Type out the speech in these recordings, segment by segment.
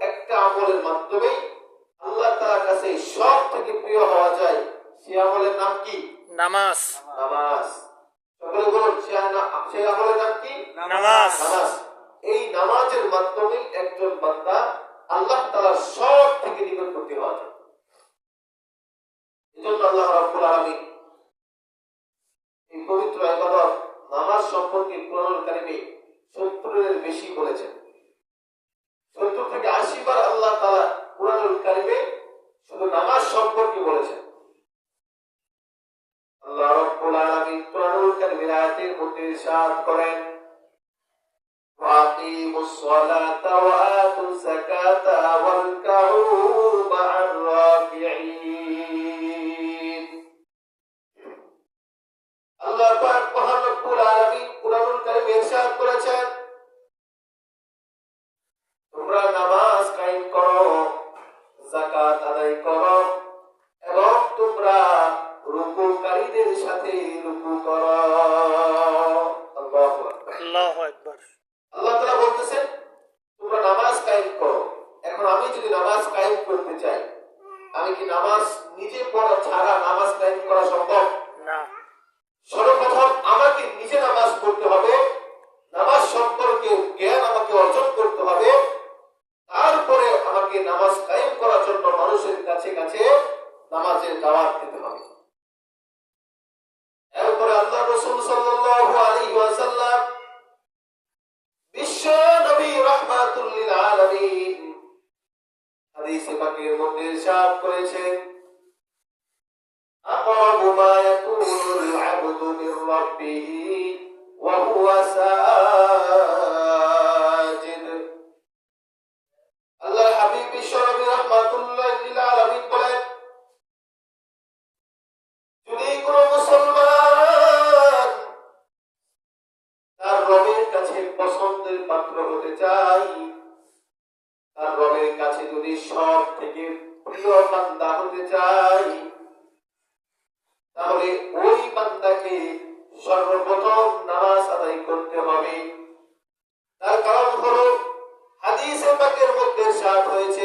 একটা আমলের মাধ্যমেই আল্লাহ তালার কাছে সব থেকে প্রিয় হওয়া যায়। সে আমলের নাম কি? নামাজ। নামাজ। সকলে বলুন সেই নামাজ। এই নামাজের মাধ্যমে একজন বান্দা আল্লাহ তাআলার সব থেকে নিকটবর্তী হওয়া যায়। আল্লাহ সিফাতের মধ্যে ইরশাদ করেছেন أقرب ما يكون العبد من ربه وهو سائل estar à.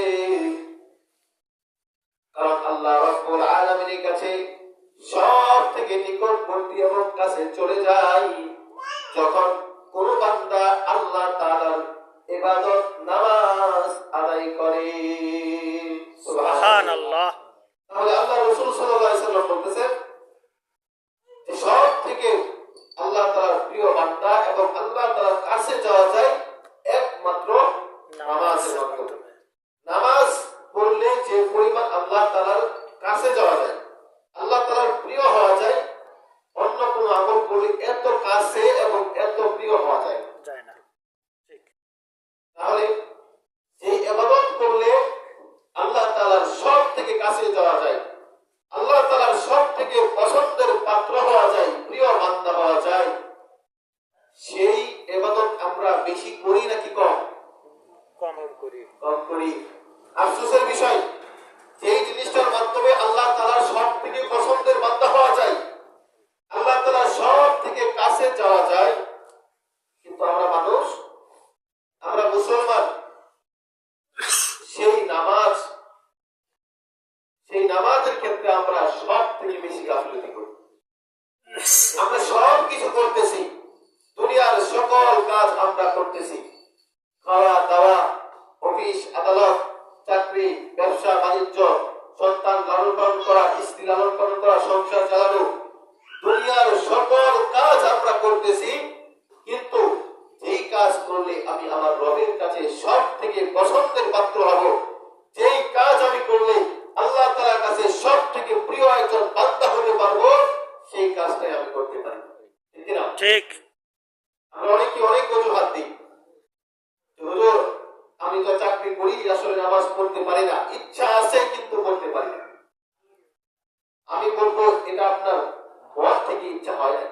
থেকে ইচ্ছা হয় না।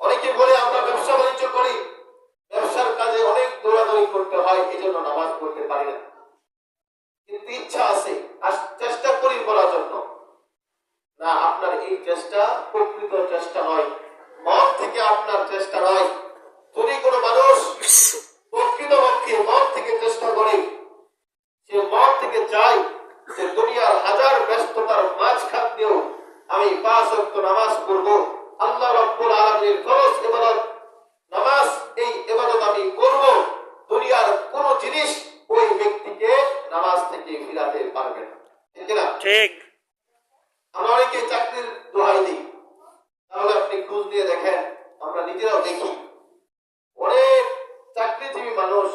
অনেকে বলে আমরা ব্যবসা বাণিজ্য করি। ব্যবসার কাজে অনেক দৌড়াদৌড়ি করতে হয় এই জন্য নামাজ পড়তে পারি না। কিন্তু ইচ্ছা আছে আর চেষ্টা করি করার জন্য। না আপনার এই চেষ্টা প্রকৃত চেষ্টা নয়। মন থেকে আপনার চেষ্টা নয়। যদি কোনো মানুষ প্রকৃত পক্ষে মন থেকে চেষ্টা করে সে মন থেকে চায় যে দুনিয়ার হাজার ব্যস্ততার মাঝখান দিয়েও আমি পাঁচ অক্ট নামাজ পড়ব। আল্লাহ রব্বুল আলমীর খরচ ইবাদত। নামাজ এই ইবাদত আমি করব। দুনিয়ার কোন জিনিস ওই ব্যক্তিকে নামাজ থেকে ফিরাতে পারবে না। ঠিক। আমরা অনেকে চাকরির দোহাই দিই। তাহলে আপনি খোঁজ দিয়ে দেখেন আমরা নিজেরাও দেখি। অনেক চাকরিজীবী মানুষ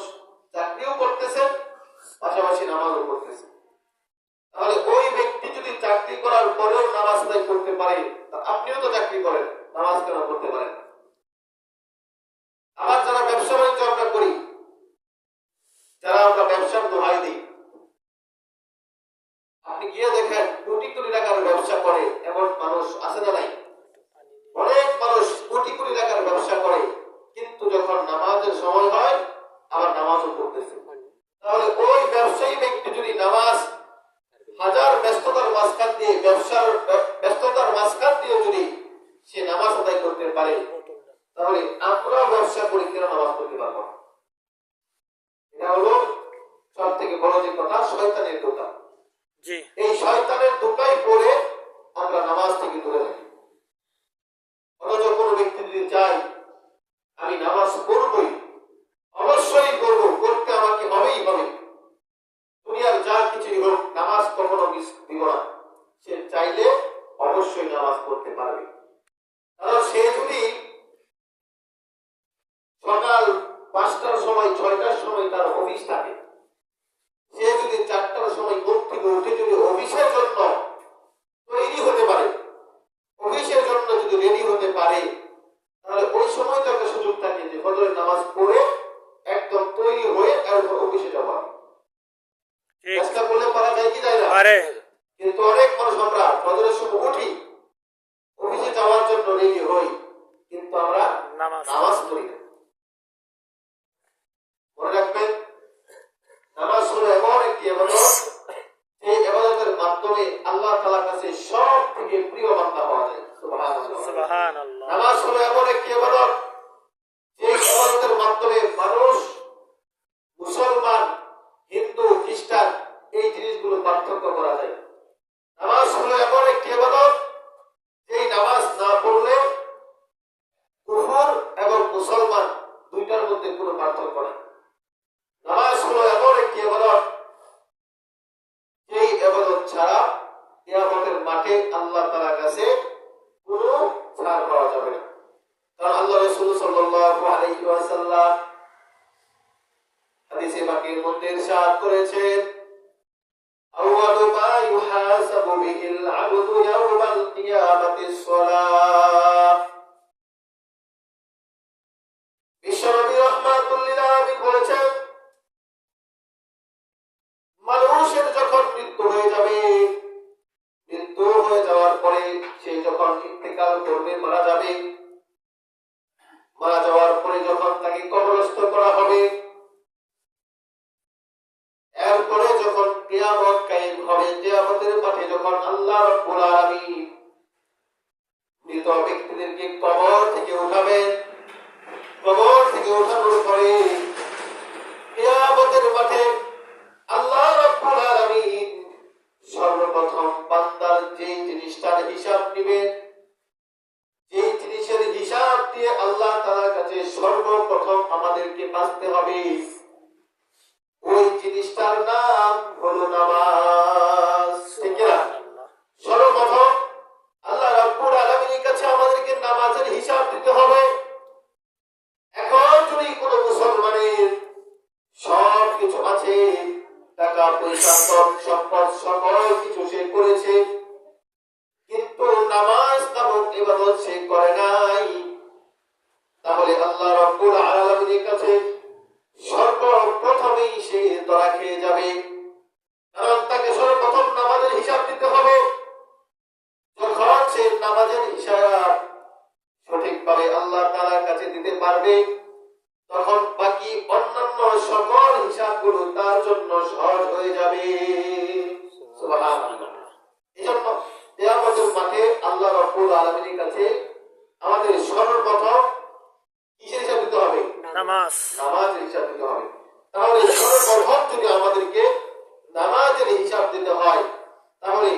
চাকরিও করতেছেন পাশাপাশি নামাজও করতেছেন তাহলে ওই চাকরি করার পরেও নামাজ আদায় করতে পারে আপনিও তো চাকরি করেন, নামাজ কেন করতে পারেন না? আবার যারা ব্যবসা বাণিজ্য আমরা করি, যারা আমরা ব্যবসার দোহাই দিই, আপনি গিয়ে দেখেন কোটি কোটি টাকার ব্যবসা করে, এমন মানুষ আছে না নাই অনেক মানুষ কোটি কোটি টাকার ব্যবসা করে, কিন্তু যখন নামাজের সময় হয়, আবার নামাজও পড়তেছে তাহলে ওই ব্যবসায়ী ব্যক্তি যদি নামাজ মাঝখান দিয়ে ব্যবসার ব্যস্ততার মাঝখান দিয়ে যদি সে নামাজ আদায় করতে পারে তাহলে আমরা ব্যবসা করে কেন নামাজ পড়তে পারব এটা হলো সব থেকে বড় যে কথা শয়তানের দোকান। এই শয়তানের দোকায় পড়ে আমরা নামাজ থেকে দূরে থাকি। অথচ কোনো ব্যক্তি যদি চাই আমি নামাজ পড়বই অবশ্যই করব করতে আমাকে হবেই হবে। দুনিয়ার যা কিছুই হোক নামাজ কখনো মিস দিব না সে চাইলে অবশ্যই নামাজ পড়তে পারবে। কারণ সে যদি সকাল পাঁচটার সময়, ছয়টার সময় তার অফিস থাকে। সে যদি পার্থক্য করা সর্বপ্রথম আমাদেরকে বাঁচতে হবে। ওই জিনিসটার নাম হলো নামাজ। সর্বপ্রথম আল্লাহ রাব্বুল আলামিনের কাছে আমাদেরকে নামাজের হিসাব দিতে হবে। সব কিছু আছে, টাকা, পয়সা করেছে, কিন্তু নামাজ নামক ইবাদত সে করে নাই তাহলে আল্লাহ রাব্বুল আলামিনের কাছে সর্বপ্রথমেই সে ধরা খেয়ে যাবে। কারণ তাকে সর্বপ্রথম নামাজের হিসাব নামাজের হিসাব সঠিকভাবে আল্লাহ তাআলার কাছে দিতে পারবে, তখন বাকি অন্যান্য সকল হিসাবগুলো তার জন্য সহজ হয়ে যাবে। এই মাঠে আল্লাহ রব্বুল আলমিনের কাছে আমাদের সর্বপ্রথম হিসাব দিতে হবে নামাজ হিসাব দিতে হবে। তাহলে সর্বপ্রথম যদি আমাদেরকে নামাজের হিসাব দিতে হয় তাহলে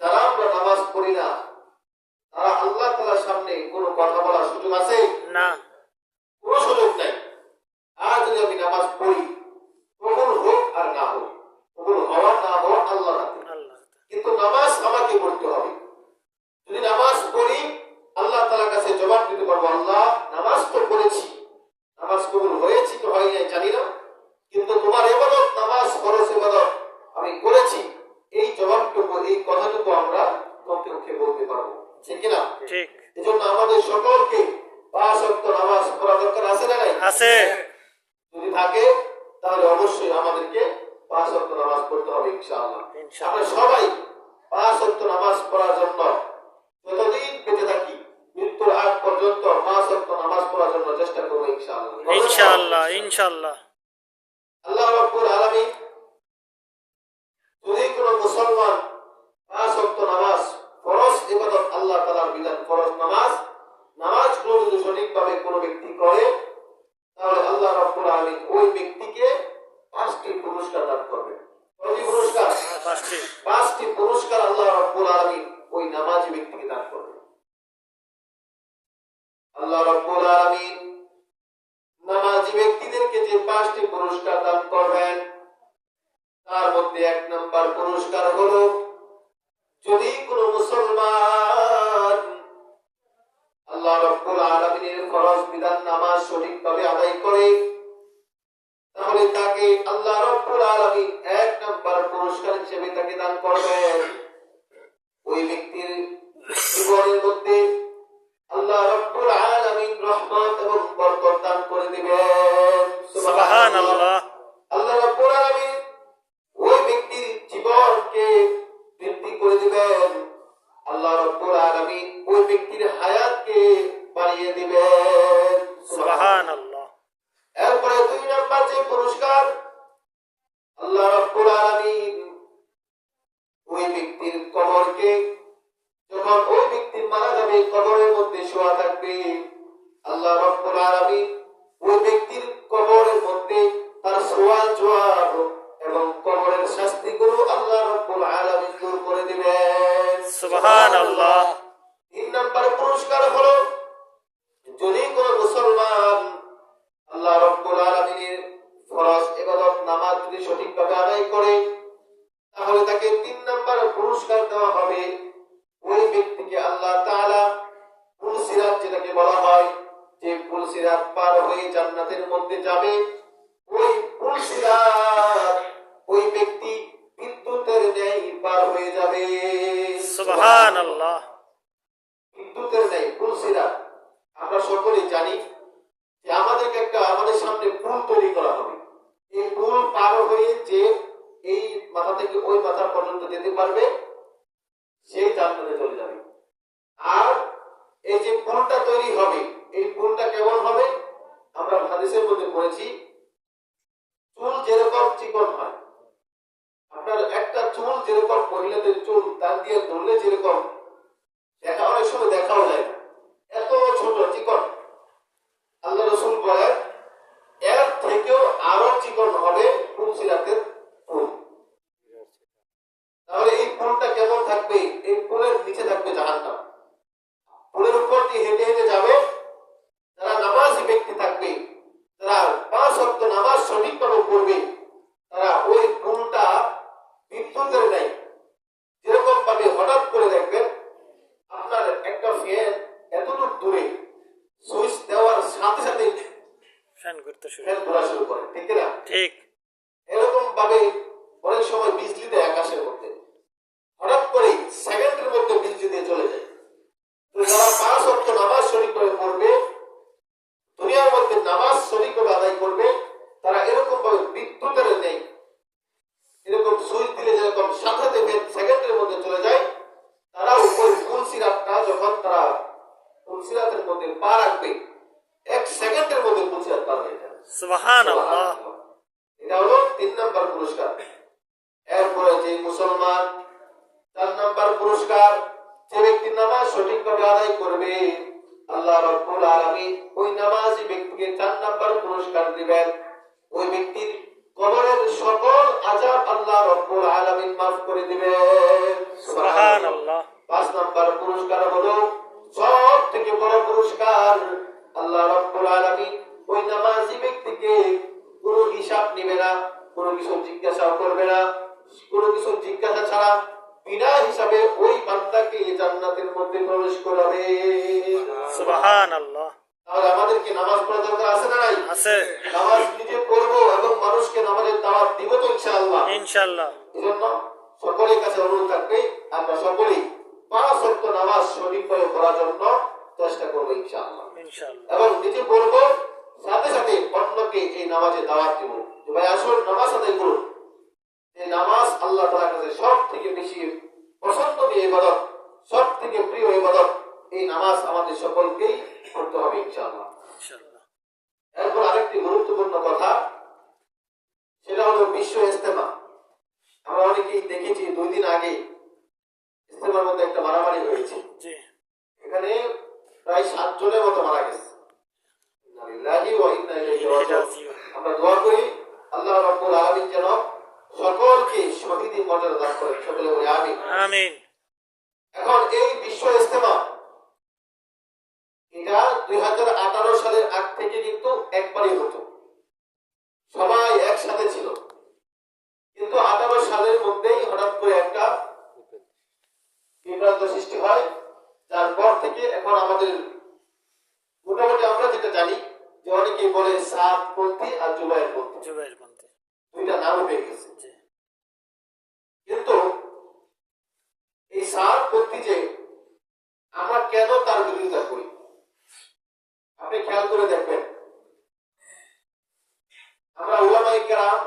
যারা আমরা নামাজ পড়ি না তারা আল্লাহ তালার সামনে কোনো কথা বলার সুযোগ আছে? না। কোনো সুযোগ নাই। আর যদি আমি নামাজ পড়ি কবুল হোক আর না হোক কবুল হওয়া না হওয়া আল্লাহ কিন্তু নামাজ আমাকে পড়তে হবে। যদি নামাজ পড়ি ফরজ নামাজ নামাজগুলো যদি সঠিকভাবে কোনো ব্যক্তি করে তাহলে আল্লাহ রাব্বুল আলামিন ওই ব্যক্তিকে পাঁচটি পুরস্কার দান করবে। কয়টি পুরস্কার? পাঁচটি পুরস্কার আল্লাহ রাব্বুল আলামিন ওই নামাজি ব্যক্তিকে দান করবে। আল্লাহ রাব্বুল আলামিন নামাজি ব্যক্তিদেরকে যে পাঁচটি পুরস্কার দান করবেন তার মধ্যে এক নম্বর পুরস্কার হলো যদি কোন মুসলমান আল্লাহ রব্বুল আলামিনের ফরজ বিধান নামাজ সঠিকভাবে আদায় করে। তাহলে তাকে আল্লাহ রব্বুল আলামিন এক নম্বর পুরস্কার হিসেবে তাকে দান করবেন। দিবেন সুবহানাল্লাহ পার হয়ে যে এই মাথা থেকে ওই মাথা পর্যন্ত যেতে পারবে সেই জান্নাতে চলে যাবে। আর এই যে পুলটা তৈরি হবে, এই পুলটা কেমন হবে? আমরা হাদিসের মধ্যে পড়েছি, চুল যেরকম চিকন হয়। আপনার একটা চুল যেরকম মহিলাদের চুল, তার দিয়ে ধরলে যেরকম, দেখা অনেক সময় দেখাও যায়। এত ছোট, চিকন। আল্লাহ রসুল বলেন এর থেকেও আরও চিকন হবে ফুলসিরাতের ফুল তাহলে এই ফুলটা কেমন থাকবে এই ফুলের নিচে থাকবে জাহান্নাম ফুলের উপর দিয়ে হেঁটে হেঁটে যাবে যারা নামাজি ব্যক্তি থাকবে যারা পাঁচ শক্ত নামাজ সঠিকভাবে করবে তারা ওই ফুলটা বিদ্যুতের নেয় যেরকম ভাবে হঠাৎ করে দেখবেন আপনার একটা ফ্যান এতটুকু দূরে সুইচ দেওয়ার সাথে সাথে ফ্যান শুরু ফ্যান ঘোরা শুরু করে ঠিক না ঠিক এরকম ভাবে অনেক সময় বিজলি দেয় আকাশের মধ্যে হঠাৎ করে সেকেন্ডের মধ্যে বিজলি দিয়ে চলে যায় তো যারা পাঁচ অর্থ নামাজ শরীরভাবে পড়বে দুনিয়ার মধ্যে নামাজ শরীরভাবে আদায় করবে তারা এরকম ভাবে বিদ্যুতের নেই এরকম সুইচ দিলে যেরকম সাথে সাথে সেকেন্ডের মধ্যে চলে যায় তারাও ওই ফুল সিরাপটা মধ্যে পা রাখবে এক সেকেন্ডের মধ্যে পুরস্কার পার যাবে সুবহান আল্লাহ এটা হলো তিন নম্বর পুরস্কার। এরপরে যে মুসলমান চার নম্বর পুরস্কার যে ব্যক্তি নামাজ সঠিকভাবে আদায় করবে আল্লাহ রব্বুল আলামিন ওই নামাজি ব্যক্তিকে চার নম্বর পুরস্কার দিবেন। ওই ব্যক্তির কবরের সকল আজাব আল্লাহ রব্বুল আলামিন মাফ করে দিবেন। পাঁচ নম্বর পুরস্কার হলো সব থেকে বড় পুরস্কার আল্লাহ রব্বুল আলামিন ওই নামাজি ব্যক্তিকে কোনো হিসাব নেবে না কোনো কিছু জিজ্ঞাসা করবে না কোনো কিছু জিজ্ঞাসা ছাড়া বিনা হিসাবে ওই বান্দাকে জান্নাতের মধ্যে প্রবেশ করাবে। তাহলে আমাদেরকে নামাজ পড়া দরকার আছে না নাই? আছে। নামাজ নিজে পড়ব এবং মানুষকে নামাজের দাওয়াত দিব তো ইনশাআল্লাহ। ইনশাআল্লাহ। এজন্য সকলের কাছে অনুরোধ থাকবে আমরা সকলেই পাঁচ অক্ট নামাজ সঠিকভাবে করার জন্য চেষ্টা করব ইনশাআল্লাহ। ইনশাআল্লাহ। এবং নিজে পড়ব সাথে সাথে অন্যকে এই নামাজে দাওয়াত দিব। যে ভাই আসল নামাজ আদায় করুন। এই নামাজ আল্লাহ তাআলার কাছে সব থেকে বেশি পছন্দনীয় ইবাদত সব থেকে প্রিয় ইবাদত এই নামাজ আমাদের সকলকেই করতে হবে ইনশাআল্লাহ। এরপর আরেকটি গুরুত্বপূর্ণ কথা সেটা হলো বিশ্ব ইস্তেমা আমরা অনেকেই দেখেছি দুই দিন আগে ইস্তেমার মধ্যে একটা মারামারি হয়েছে। এখানে প্রায় সাত জনের মতো মারা গেছে। ইন্না ওয়া ইন্না ইলাইহি রাজিউন। আমরা দোয়া করি আল্লাহ রাব্বুল আলামিন যেন সকলকে শহীদের মর্যাদা দান করেন। সকলে বলি আমিন। আমিন। এখন এই বিশ্ব ইস্তেমা এটা দুই সালের আগ থেকে কিন্তু একবারই হতো। সবাই একসাথে ছিল। কিন্তু আঠারো সালের মধ্যেই হঠাৎ করে একটা বিভ্রান্ত সৃষ্টি হয় যার পর থেকে এখন আমাদের মোটামুটি আমরা যেটা জানি যে অনেকে বলে সাত পন্থী আর জুবাইয়ের পন্থী। জুবাইর বন্ধু দুইটা নাম হয়ে গেছে। কিন্তু এই সাত পন্থী যে আমরা কেন তার বিরোধিতা করি? আপনি খেয়াল করে দেখবেন। আমরা ওলামাই কেরাম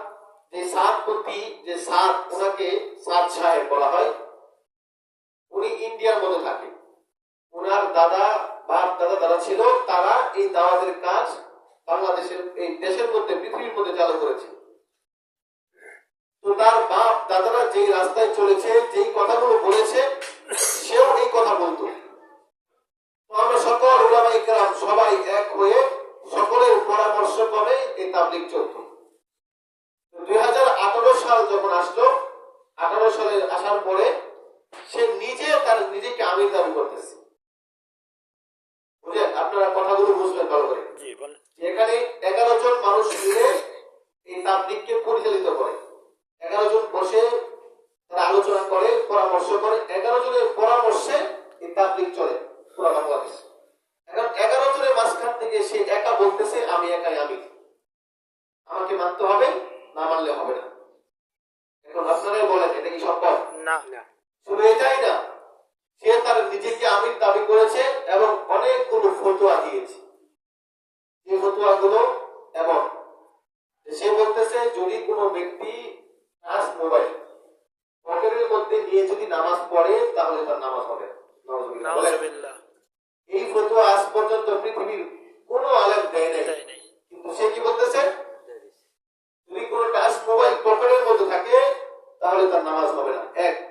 যে সাত পন্থী যে সাত ওনাকে সাত সাহেব বলা হয় উনি ইন্ডিয়ার মধ্যে থাকে। ওনার দাদা বাপ দাদা দাদা ছিল তারা এই দাওয়াতের কাজ বাংলাদেশের এই দেশের মধ্যে, পৃথিবীর মধ্যে চালু করেছে। তো তার বাপ, দাদারা যেই রাস্তায় চলেছে, যেই কথাগুলো বলেছে, সেও এই কথা বলতো। আমরা সকল ওলামাই কেরাম সবাই এক হয়ে সকলের পরামর্শ করে এই তাবলিক চলত। দুই হাজার আঠারো সাল যখন আসলো, আঠারো সালে আসার পরে সে নিজে তার নিজেকে আমির দাবি করতেছে। আপনারা কথাগুলো বুঝবেন ভালো করে জি বলেন এখানে এগারো জন মানুষ মিলে এই তাবলিগকে পরিচালিত করে। এগারো জন বসে তারা আলোচনা করে পরামর্শ করে। এগারো জনের পরামর্শে এই তাবলিগ চলে পুরো বাংলাদেশ। এখন এগারো জনের মাঝখান থেকে সে একা বলতেছে আমি একাই আমি। আমাকে মানতে হবে না মানলে হবে না। এখন আপনারাই বলেন এটা কি সম্ভব? না। শুধু এটাই না সে তার নিজেকে আমির দাবি করেছে এবং অনেকগুলো ফটোয়া দিয়েছে। যে ফটোয়া গুলো এমন। সে বলতেছে যদি কোনো ব্যক্তি টাচ মোবাইল পকেটের মধ্যে নিয়ে যদি নামাজ পড়ে তাহলে তার নামাজ হবে। এই ফটোয়া আজ পর্যন্ত পৃথিবীর কোনো আলেম দেয় নাই। নেই। কিন্তু সে কি বলতেছে? যদি কোনো টাচ মোবাইল পকেটের মধ্যে থাকে তাহলে তার নামাজ হবে না। এক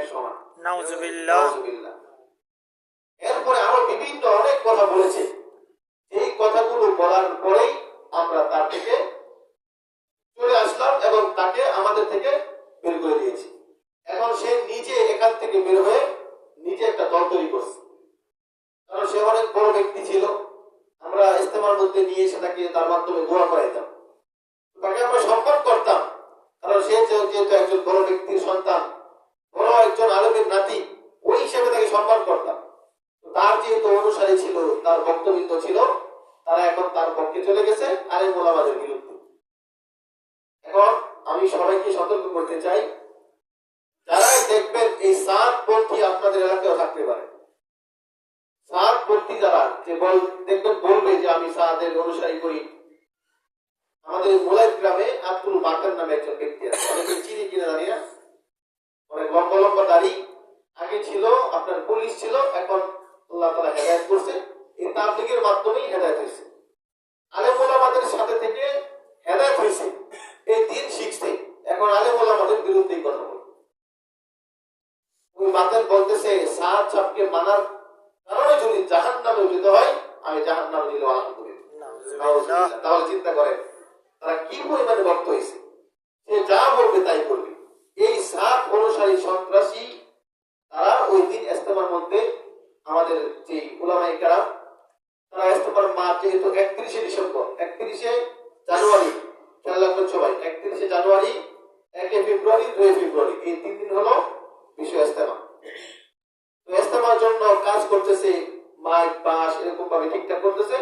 সমান। নাউজুবিল্লাহ। এরপরে আরও বিভিন্ন অনেক কথা বলেছে। এই কথাগুলো বলার পরেই আমরা তার থেকে চলে আসলাম এবং তাকে আমাদের থেকে বের করে দিয়েছি। এখন সে নিজে এখান থেকে বের হয়ে নিজে একটা দল তৈরি করছে। কারণ সে অনেক বড় ব্যক্তি ছিল। আমরা ইস্তেমার মধ্যে নিয়ে এসে তাকে তার মাধ্যমে দোয়া করাইতাম। তাকে আমরা সম্মান করতাম। কারণ সে যেহেতু একজন বড় ব্যক্তির সন্তান বড় একজন আলমের নাতি। ওই হিসেবে তাকে সম্মান করতাম। তার যেহেতু অনুসারী ছিল, তার বক্তব্য ছিল, তারা এখন তার পক্ষে চলে গেছে আরে মোলামাদের বিরুদ্ধে। এখন আমি সবাইকে সতর্ক করতে চাই যারাই দেখবেন এই সাত পন্থী আপনাদের এলাকায় থাকতে পারে। সাত পন্থী যারা, যে বল, দেখবেন বলবে যে আমি সাদের অনুসারী করি। আমাদের মোলাই গ্রামে আব্দুল বাকার নামে একজন ব্যক্তি আছে। অনেকে চিনি কিনা জানি লম্বা দাড়ি আগে ছিল আপনার পুলিশ ছিল এখন আল্লাহ তালা হেদায়ত করছে। এই তাবলিগের মাধ্যমেই হেদায়ত হয়েছে। সাথে থেকে হেদায়ত হয়েছে। এই দিন শিখছে। এখন বিরুদ্ধেই কথা বলে ওই মাতের বলতেছে মানার কারণে যদি জাহান নামে যেতে হয় আমি জাহান নামে দিলে আলহামদুলিল্লাহ তাহলে চিন্তা করেন তারা কি পরিমাণে ভক্ত হয়েছে? এই তিন দিন হলো বিশ্ব ইস্তেমা তো ইস্তেমার জন্য কাজ করতেছে মাইক বাস এরকম ভাবে ঠিকঠাক করতেছে।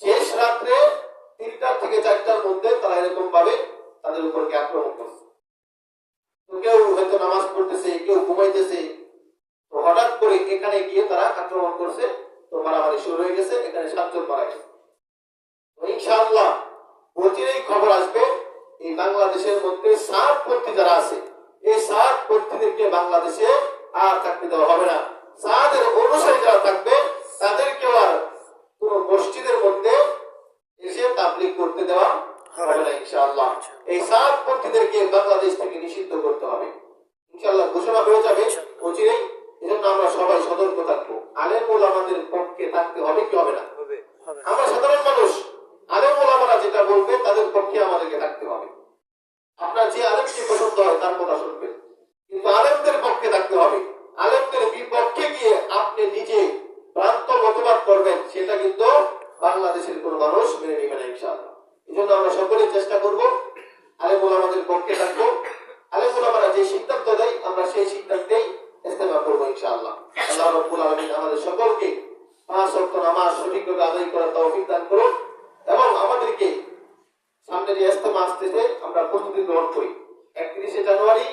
শেষ রাত্রে তিনটা থেকে চারটার মধ্যে তারা এরকম ভাবে তাদের উপরকে আক্রমণ করছে। কেউ হয়তো নামাজ পড়তেছে, কেউ ঘুমাইতেছে। তো হঠাৎ করে এখানে গিয়ে তারা আক্রমণ করছে। তো মারামারি শুরু হয়ে গেছে, এখানে সাতজন মারা গেছে। ইনশাআল্লাহ অচিরেই খবর আসবে, এই বাংলাদেশের মধ্যে সাত পন্থী যারা আছে এই সাত পন্থীদেরকে বাংলাদেশে আর থাকতে দেওয়া হবে না। সাদের অনুসারী যারা থাকবে তাদেরকেও আর কোন মসজিদের মধ্যে এসে তাবলিগ করতে দেওয়া হবে না ইনশাআল্লাহ। এই সাত পন্থীদেরকে বাংলাদেশ থেকে নিষিদ্ধ করতে হবে। ইনশাআল্লাহ ঘোষণা হয়ে যাবে অচিরেই এজন্য আমরা সবাই সতর্ক থাকব। আলেম আমাদের পক্ষে থাকতে হবে কি হবে না? আমরা সাধারণ মানুষ। আলেম ওলামারা যেটা বলবে তাদের পক্ষে আমাদেরকে থাকতে হবে। আপনার যে আলেমকে পছন্দ হয়, তার কথা শুনবেন। কিন্তু আলেমদের পক্ষে থাকতে হবে। আলেমদের বিপক্ষে গিয়ে আপনি নিজে ভ্রান্ত মতবাদ করবেন, সেটা কিন্তু বাংলাদেশের কোন মানুষ মেনে নেবে না, ইনশাআল্লাহ। এই জন্য আমরা সকলে চেষ্টা করব আলেম আমাদের পক্ষে থাকব। আলেম ওলামারা যে সিদ্ধান্ত দেয়, আমরা সেই সিদ্ধান্তেই ইস্তেমা করব, ইনশাআল্লাহ। আল্লাহ রব্বুল আলমিন আমাদের সকলকে পাঁচ অক্ট নামাজ সঠিকভাবে আদায় করার তৌফিক দান করুন। সামনে যে ইস্তেমা আসতেছে আমরা প্রস্তুতি গ্রহণ করি। একত্রিশে জানুয়ারি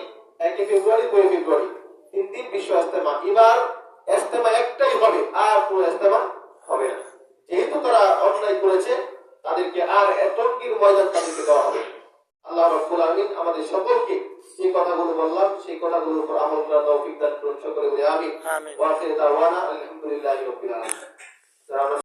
একই ফেব্রুয়ারি দুই ফেব্রুয়ারি। তিন দিন বিশ্ব ইস্তেমা এবার ইস্তেমা একটাই হবে আর কোনো ইস্তেমা হবে না। যেহেতু তারা অন্যায় করেছে তাদেরকে আর এটঙ্কির ময়দান তাদেরকে দেওয়া হবে আল্লাহ রব্বুল আলমিন আমাদের সকলকে যে কথাগুলো বললাম সেই কথাগুলোর উপর আমল করার তৌফিক দান করুন। সকলে বলে আমি আমিন। ওয়াখির দাওয়ানা আলহামদুলিল্লাহি রাব্বিল আলামিন।